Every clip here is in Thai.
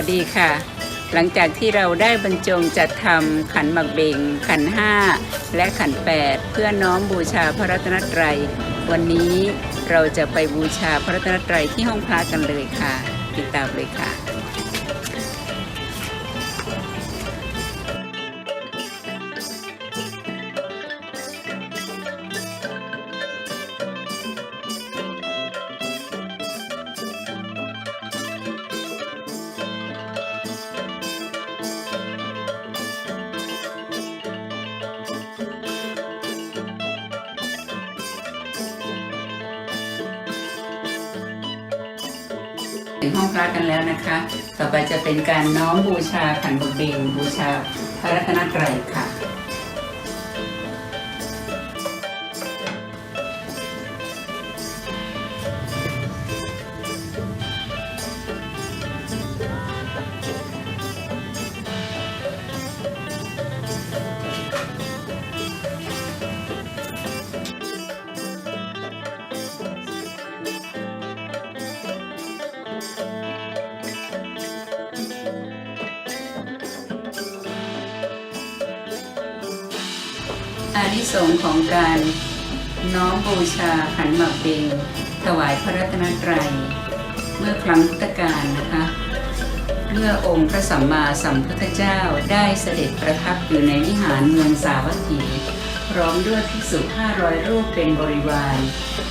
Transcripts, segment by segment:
วัสดีค่ะ หลังจากที่เราได้บรรจงจัดทำขันหมักเบงขันห้าและขันแปดเพื่อน้อมบูชาพระรัตนตรัย วันนี้เราจะไปบูชาพระรัตนตรัยที่ห้องพระกันเลยค่ะ ติดตามเลยค่ะ งห้องพระกันแล้วนะคะ ต่อไปจะเป็นการน้อมบูชาขันบกเบงบูชาพระรัตนตรัยค่ะ อานิสงส์ของการน้อมบูชาขันหมากเบงถวายพระรัตนตรัย เมื่อครั้งพุทธกาลนะคะ เมื่อองค์พระสัมมาสัมพุทธเจ้าได้เสด็จประทับอยู่ในวิหารเมืองสาวัตถี พร้อมด้วยภิกษุ 500 รูปเป็นบริวาร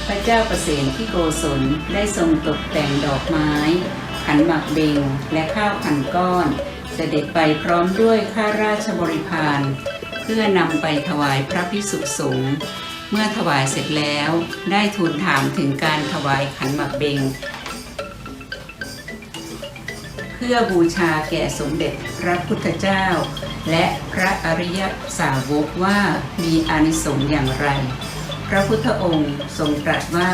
พระเจ้าประเสนที่โกศลได้ทรงตกแต่งดอกไม้ ขันหมากเบงและข้าวพันก้อน เสด็จไปพร้อมด้วยข้าราชบริพาร พื่อนำไปถวายพระพิสุสงฆ์เมื่อถวายเสร็จแล้วได้ทูลถามถึงการถวายขันหมากเบง เพื่อบูชาแก่สมเด็จพระพุทธเจ้า และพระอริยสาวกว่ามีอานิสงส์อย่างไร พระพุทธองค์ทรงตรัสว่า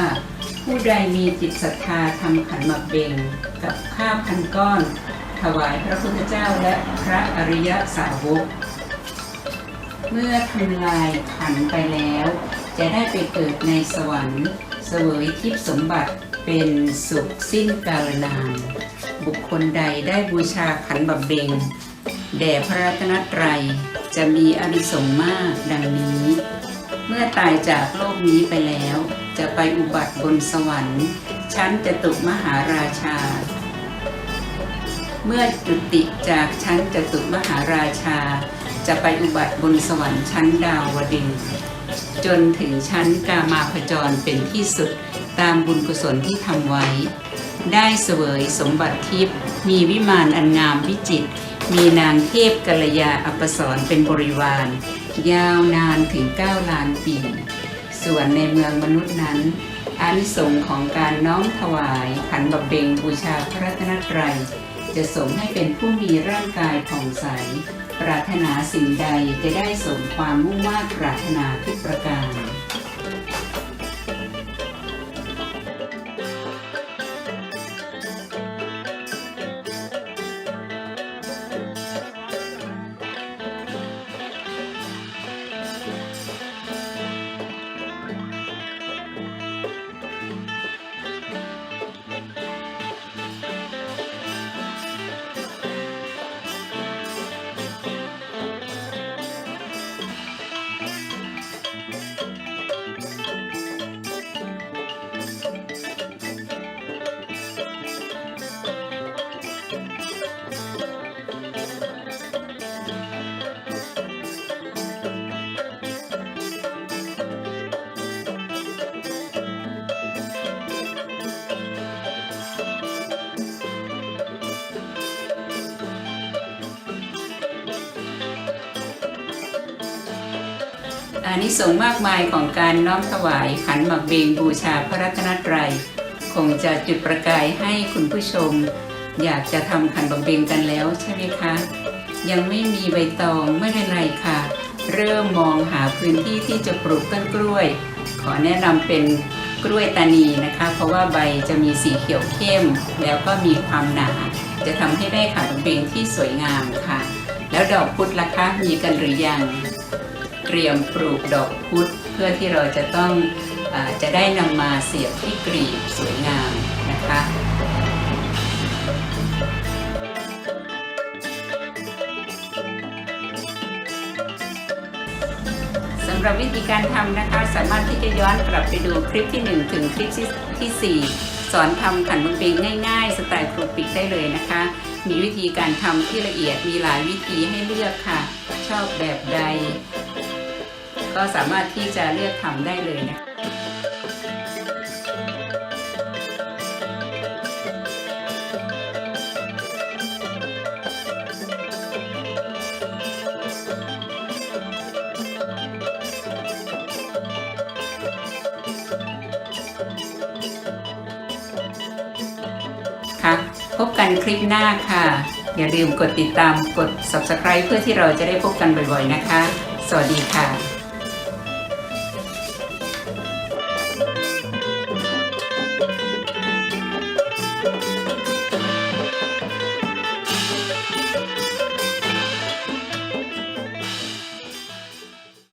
ผู้ใดมีจิตศรัทธาทำขันหมากเบง กับข้าวพันก้อน ถวายพระพุทธเจ้าและพระอริยสาวก เมื่อทำลายขันไปแล้ว จะได้ไปเกิดในสวรรค์เสวยทิพย์สมบัติเป็นสุขสิ้นกาลนาน บุคคลใดได้บูชาขันบับเบงแด่พระรัตนตรัยจะมีอานิสงมากดังนี้ เมื่อตายจากโลกนี้ไปแล้ว จะไปอุบัติบนสวรรค์ ชั้นจตุมหาราชา เมื่อจุติจากชั้นจตุมหาราชา จะไปอุบัติบนสวรรค์ชั้นดาวดึงส์จนถึงชั้นกามาพจรเป็นที่สุดตามบุญกุศลที่ทำไว้ ได้เสวยสมบัติทิพย์มีวิมานอันงามวิจิตรมีนางเทพกัลยาอัปสรเป็นบริวาร ยาวนานถึง 9 ล้านปี ส่วนในเมืองมนุษย์นั้นอานิสงส์ของการน้อมถวายขันบำเบงบูชาพระรัตนตรัย จะสมให้เป็นผู้มีร่างกายผ่องใส ปรารถนาสิ่งใดจะได้สมความมุ่งมา่ปรารถนาทุกประการ อานิสงส์มากมายของการน้อมถวายขันหมากเบงบูชาพระรัตนตรัย คงจะจุดประกายให้คุณผู้ชม อยากจะทำขันหมากเบงกันแล้วใช่ไหมคะ ยังไม่มีใบตองไม่เป็นไรค่ะ เริ่มมองหาพื้นที่ที่จะปลูกต้นกล้วย ขอแนะนำเป็นกล้วยตานีนะคะ เพราะว่าใบจะมีสีเขียวเข้ม แล้วก็มีความหนา จะทำให้ได้ขันหมากเบงที่สวยงามค่ะ แล้วดอกพุธล่ะคะมีกันหรือยัง ตรียมปลูกดอกพุธเพื่อที่เราจะต้องอจะได้นำมาเสียบที่กรีบสวยงามนะคะสำหรับวิธีการทำนะคะสามารถที่จะย้อนกลับไปดูคลิปที่ 1 ถึงคลิปที่ 4 สอนทำขันบุญปิงง่ายๆ สไตล์ครูปิกได้เลยนะคะ มีวิธีการทำที่ละเอียดมีหลายวิธีให้เลือกค่ะ ชอบแบบใด ก็สามารถที่จะเลือกทำได้เลยนะคะค่ะพบกันคลิปหน้าค่ะ อย่าลืมกดติดตามกด subscribe เพื่อที่เราจะได้พบกันบ่อยๆนะคะ สวัสดีค่ะ